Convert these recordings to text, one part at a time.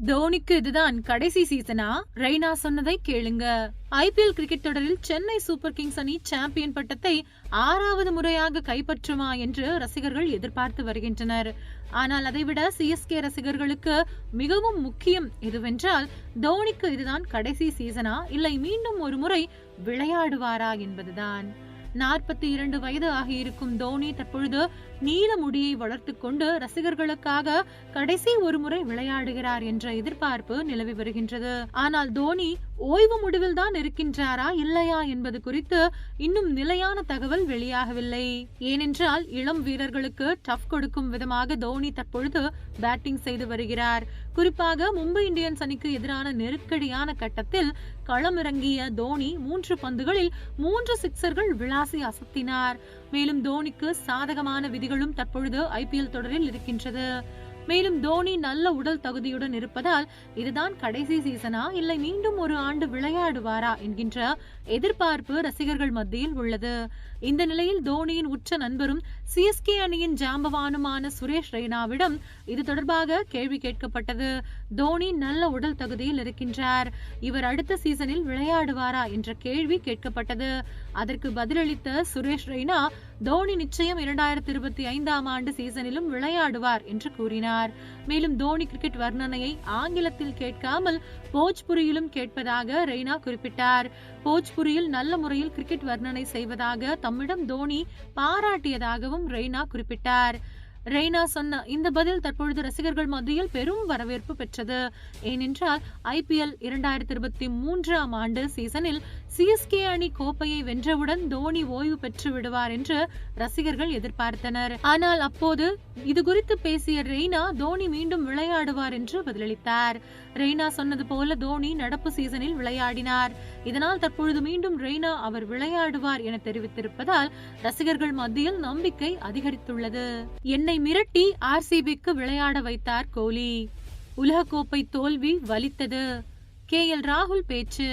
தோனிக்கு இதுதான் கடைசி சீசனா? ரெய்னா சொன்னதை கேளுங்க. ஐபிஎல் கிரிக்கெட் தொடரில் சென்னை சூப்பர் கிங்ஸ் அணி சாம்பியன் பட்டத்தை ஆறாவது முறையாக கைப்பற்றுமா என்று ரசிகர்கள் எதிர்பார்த்து வருகின்றனர். ஆனால் அதைவிட சிஎஸ்கே ரசிகர்களுக்கு மிகவும் முக்கியம் எதுவென்றால் தோனிக்கு இதுதான் கடைசி சீசனா? இல்லை மீண்டும் ஒரு முறை விளையாடுவாரா என்பதுதான். நாற்பத்தி இரண்டு வயது ஆகியிருக்கும் தோனி தற்பொழுது நீல முடியை வளர்த்து கொண்டு ரசிகர்களுக்காக கடைசி ஒரு முறை விளையாடுகிறார் என்ற எதிர்பார்ப்பு நிலவி வருகின்றது. ஆனால் தோனி ஓய்வு முடிவில் தான் இருக்கின்றாரா இல்லையா என்பது குறித்து இன்னும் நிலையான தகவல் வெளியாகவில்லை. ஏனென்றால் இளம் வீரர்களுக்கு டஃப் கொடுக்கும் விதமாக தோனி தற்பொழுது பேட்டிங் செய்து வருகிறார். குறிப்பாக மும்பை இந்தியன்ஸ் அணிக்கு எதிரான நெருக்கடியான கட்டத்தில் களமிறங்கிய தோனி மூன்று பந்துகளில் மூன்று சிக்சர்கள் விளாசி அசத்தினார். மேலும் தோனிக்கு சாதகமான விதிகளும் தற்பொழுது ஐபிஎல் தொடரில் இருக்கின்றது. மேலும் தோனி நல்ல உடல் தகுதியுடன் இருப்பதால் இதுதான் கடைசி சீசனா? இல்லை மீண்டும் ஒரு ஆண்டு விளையாடுவாரா? என்கின்ற எதிர்பார்ப்பு ரசிகர்கள் மத்தியில் உள்ளது. இந்த நிலையில் தோனியின் உற்ற நண்பரும் சிஎஸ்கே அணியின் ஜாம்பவானுமான சுரேஷ் ரெய்னாவிடம் இது தொடர்பாக கேள்வி கேட்கப்பட்டது. தோனி நல்ல உடல் தகுதியில் இருக்கின்றார். இவர் அடுத்த சீசனில் விளையாடுவாரா? என்ற கேள்வி கேட்கப்பட்டது. அதற்கு பதிலளித்த சுரேஷ் ரெய்னா தோனி நிச்சயம் இரண்டாயிரத்தி இருபத்தி ஐந்தாம் ஆண்டு சீசனிலும் விளையாடுவார் என்று கூறினார். மேலும் தோனி கிரிக்கெட் வர்ணனையை ஆங்கிலத்தில் கேட்காமல் போஜ்புரியிலும் கேட்பதாக ரெய்னா குறிப்பிட்டார். போஜ்புரியில் நல்ல முறையில் கிரிக்கெட் வர்ணனை செய்வதாக தம்மிடம் தோனி பாராட்டியதாகவும் ரெய்னா குறிப்பிட்டார். ரெய்னா சொன்ன இந்த பதில் தற்பொழுது ரசிகர்கள் மத்தியில் பெரும் வரவேற்பு பெற்றது. ஏனென்றால் ஐபிஎல் இரண்டாயிரத்தி இருபத்தி மூன்றாம் ஆண்டு சீசனில் சிஎஸ்கே அணி கோப்பையை வென்றவுடன் தோனி ஓய்வு பெற்று விடுவார் என்று ரசிகர்கள் எதிர்பார்த்தனர். ஆனால் அப்போது இது குறித்து பேசிய ரெய்னா தோனி மீண்டும் விளையாடுவார் என்று பதிலளித்தார். ரெய்னா சொன்னது போல தோனி நடப்பு சீசனில் விளையாடினார். இதனால் தற்பொழுது மீண்டும் ரெய்னா அவர் விளையாடுவார் என தெரிவித்திருப்பதால் ரசிகர்கள் மத்தியில் நம்பிக்கை அதிகரித்துள்ளது. என்னை மிரட்டி ஆர்சிபிக்கு விளையாட வைத்தார் கோலி. உலகக்கோப்பை தோல்வி வலித்தது. கே எல் ராகுல் பேச்சு.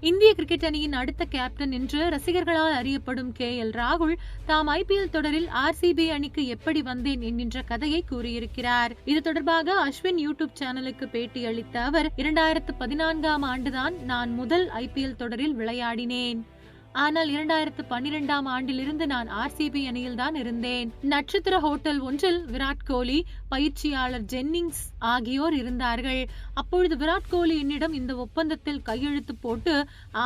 இந்திய கிரிக்கெட் அணியின் அடுத்த கேப்டன் என்று ரசிகர்களால் அறியப்படும் கே எல் ராகுல் தாம் ஐபிஎல் தொடரில் ஆர்சிபி அணிக்கு எப்படி வந்தேன் என்கின்ற கதையை கூறியிருக்கிறார். இது தொடர்பாக அஸ்வின் யூடியூப் சேனலுக்கு பேட்டி அளித்த அவர் இரண்டாயிரத்து பதினான்காம் ஆண்டுதான் நான் முதல் ஐபிஎல் தொடரில் விளையாடினேன். ஆனால் இரண்டாயிரத்து பன்னிரெண்டாம் ஆண்டிலிருந்து நான் ஆர்சிபி அணியில் தான் இருந்தேன். நட்சத்திர ஹோட்டல் ஒன்றில் விராட் கோலி பயிற்சியாளர் ஜென்னிங்ஸ் ஆகியோர் இருந்தார்கள். அப்பொழுது விராட் கோலி என்னிடம் இந்த ஒப்பந்தத்தில் கையெழுத்து போட்டு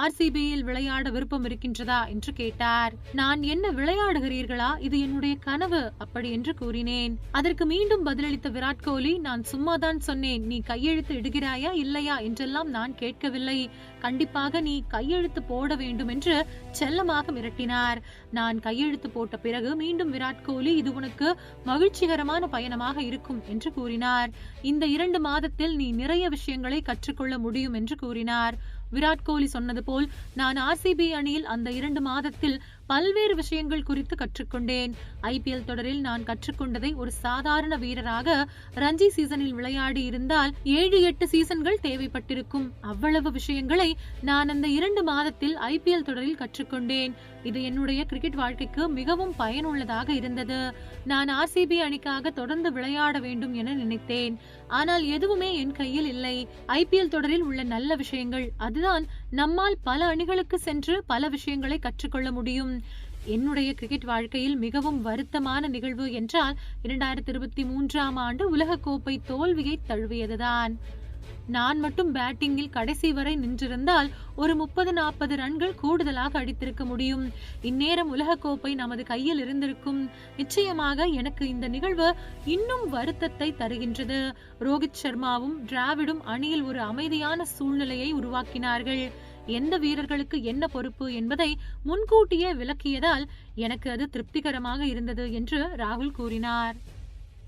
ஆர்சிபியில் விளையாட விருப்பம் இருக்கின்றதா என்று கேட்டார். நான் என்ன விளையாடுகிறீர்களா? இது என்னுடைய கனவு அப்படி என்று கூறினேன். அதற்கு மீண்டும் பதிலளித்த விராட் கோலி நான் சும்மாதான் சொன்னேன். நீ கையெழுத்து இடுகிறாயா இல்லையா? என்றெல்லாம் நான் கேட்கவில்லை. கண்டிப்பாக நீ கையெழுத்து போட வேண்டும் என்று செல்லமாக மிரட்டினார். நான் கையெழுத்து போட்ட பிறகு மீண்டும் விராட் கோலி இது உனக்கு மகிழ்ச்சிகரமான பயணமாக இருக்கும் என்று கூறினார். இந்த இரண்டு மாதத்தில் நீ நிறைய விஷயங்களை கற்றுக்கொள்ள முடியும் என்று கூறினார். விராட் கோலி சொன்னது போல் நான் ஆர்சிபி அணியில் அந்த இரண்டு மாதத்தில் பல்வேறு விஷயங்கள் குறித்து கற்றுக்கொண்டேன். ஐபிஎல் தொடரில் நான் கற்றுக்கொண்டதை ஒரு சாதாரண வீரராக ரஞ்சி சீசனில் விளையாடி இருந்தால் ஏழு எட்டு சீசன்கள் தேவைப்பட்டிருக்கும். அவ்வளவு விஷயங்களை நான் அந்த இரண்டு மாதத்தில் ஐபிஎல் தொடரில் கற்றுக்கொண்டேன். இது என்னுடைய கிரிக்கெட் வாழ்க்கைக்கு மிகவும் பயனுள்ளதாக இருந்தது. நான் ஆர்சிபி அணிக்காக தொடர்ந்து விளையாட வேண்டும் என நினைத்தேன். ஆனால் எதுவுமே என் கையில் இல்லை. ஐபிஎல் தொடரில் உள்ள நல்ல விஷயங்கள் அது அதுதான் நம்மால் பல அணிகளுக்கு சென்று பல விஷயங்களை கற்றுக்கொள்ள முடியும். என்னுடைய கிரிக்கெட் வாழ்க்கையில் மிகவும் வருத்தமான நிகழ்வு என்றால் இரண்டாயிரத்தி இருபத்தி மூன்றாம் ஆண்டு உலகக்கோப்பை தோல்வியை தழுவியதுதான். நான் மட்டும் பேட்டிங்கில் கடைசி வரை நின்றிருந்தால் ஒரு முப்பது நாற்பது ரன்கள் கூடுதலாக அடித்திருக்க முடியும். இந்நேரம் உலகக்கோப்பை நமது கையில் இருந்திருக்கும். நிச்சயமாக எனக்கு இந்த நிகழ்வு இன்னும் வருத்தத்தை தருகின்றது. ரோஹித் சர்மாவும் டிராவிடும் அணியில் ஒரு அமைதியான சூழ்நிலையை உருவாக்கினார்கள். எந்த வீரர்களுக்கு என்ன பொறுப்பு என்பதை முன்கூட்டியே விளக்கியதால் எனக்கு அது திருப்திகரமாக இருந்தது என்று ராகுல் கூறினார்.